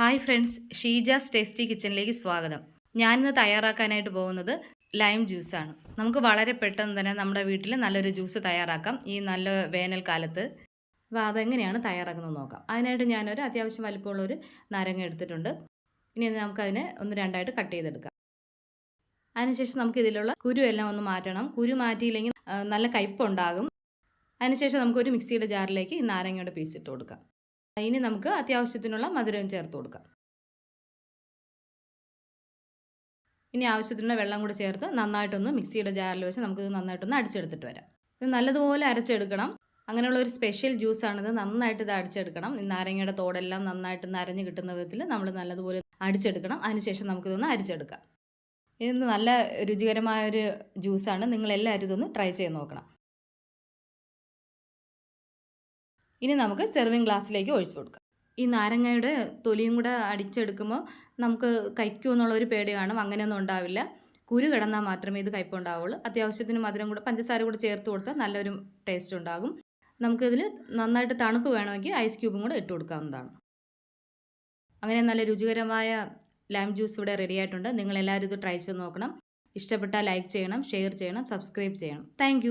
Hi friends Sheeja's tasty കിച്ചണിലേക്ക് സ്വാഗതം. ഞാനിന്ന് തയ്യാറാക്കാനായിട്ട് പോകുന്നത് ലൈം ജ്യൂസാണ്. നമുക്ക് വളരെ പെട്ടെന്ന് തന്നെ നമ്മുടെ വീട്ടിൽ നല്ലൊരു ജ്യൂസ് തയ്യാറാക്കാം. ഈ നല്ല വേനൽക്കാലത്ത്. അപ്പോൾ അതെങ്ങനെയാണ് തയ്യാറാക്കുന്നത് നോക്കാം. അതിനായിട്ട് ഞാനൊരു അത്യാവശ്യം വലിപ്പമുള്ളൊരു നാരങ്ങ എടുത്തിട്ടുണ്ട്. ഇനി നമുക്കതിനെ ഒന്ന് രണ്ടായിട്ട് കട്ട് ചെയ്തെടുക്കാം. അതിനുശേഷം നമുക്ക് ഇതിലുള്ള കുരു എല്ലാം ഒന്ന് മാറ്റണം. കുരു മാറ്റിയില്ലെങ്കിൽ നല്ല കയ്പുണ്ടാകും. അതിനുശേഷം നമുക്കൊരു മിക്സിയുടെ ജാറിലേക്ക് ഈ നാരങ്ങയുടെ പീസ് ഇട്ട് കൊടുക്കാം. ഇനി നമുക്ക് അത്യാവശ്യത്തിനുള്ള മധുരവും ചേർത്ത് കൊടുക്കാം. ഇനി ആവശ്യത്തിനുള്ള വെള്ളം കൂടി ചേർത്ത് നന്നായിട്ടൊന്ന് മിക്സിയുടെ ജാറിൽ വെച്ച് നമുക്കിത് നന്നായിട്ടൊന്ന് അടിച്ചെടുത്തിട്ട് വരാം. ഇത് നല്ലതുപോലെ അരച്ചെടുക്കണം. അങ്ങനെയുള്ള ഒരു സ്പെഷ്യൽ ജ്യൂസാണിത് നന്നായിട്ട് ഇത് അടിച്ചെടുക്കണം. നാരങ്ങയുടെ തോടെല്ലാം നന്നായിട്ട് നരഞ്ഞ് കിട്ടുന്ന വിധത്തിൽ നമ്മൾ നല്ലതുപോലെ അടിച്ചെടുക്കണം. അതിനുശേഷം നമുക്കിതൊന്ന് അരിച്ചെടുക്കാം. ഇത് നല്ല രുചികരമായ ഒരു ജ്യൂസാണ് നിങ്ങളെല്ലാവരും ഇതൊന്ന് ട്രൈ ചെയ്ത് നോക്കണം. ഇനി നമുക്ക് സെർവിങ് ഗ്ലാസ്സിലേക്ക് ഒഴിച്ചു കൊടുക്കാം. ഈ നാരങ്ങയുടെ തൊലിയും കൂടെ അടിച്ചെടുക്കുമ്പോൾ നമുക്ക് കഴിക്കുമോ എന്നുള്ളൊരു പേടി കാണും. അങ്ങനെയൊന്നും ഉണ്ടാവില്ല. കുരു കിടന്നാൽ മാത്രമേ ഇത് കയ്പുണ്ടാവുള്ളൂ അത്യാവശ്യത്തിന് മധുരം കൂടെ പഞ്ചസാര കൂടെ ചേർത്ത് കൊടുത്താൽ നല്ലൊരു ടേസ്റ്റ് ഉണ്ടാകും. നമുക്കിതിൽ നന്നായിട്ട് തണുപ്പ് വേണമെങ്കിൽ ഐസ് ക്യൂബും കൂടെ ഇട്ട് കൊടുക്കാവുന്നതാണ്. അങ്ങനെ നല്ല രുചികരമായ ലൈം ജ്യൂസ് ഇവിടെ റെഡി ആയിട്ടുണ്ട്. നിങ്ങളെല്ലാവരും ഇത് ട്രൈ ചെയ്ത് നോക്കണം. ഇഷ്ടപ്പെട്ടാൽ ലൈക്ക് ചെയ്യണം ഷെയർ ചെയ്യണം സബ്സ്ക്രൈബ് ചെയ്യണം. താങ്ക്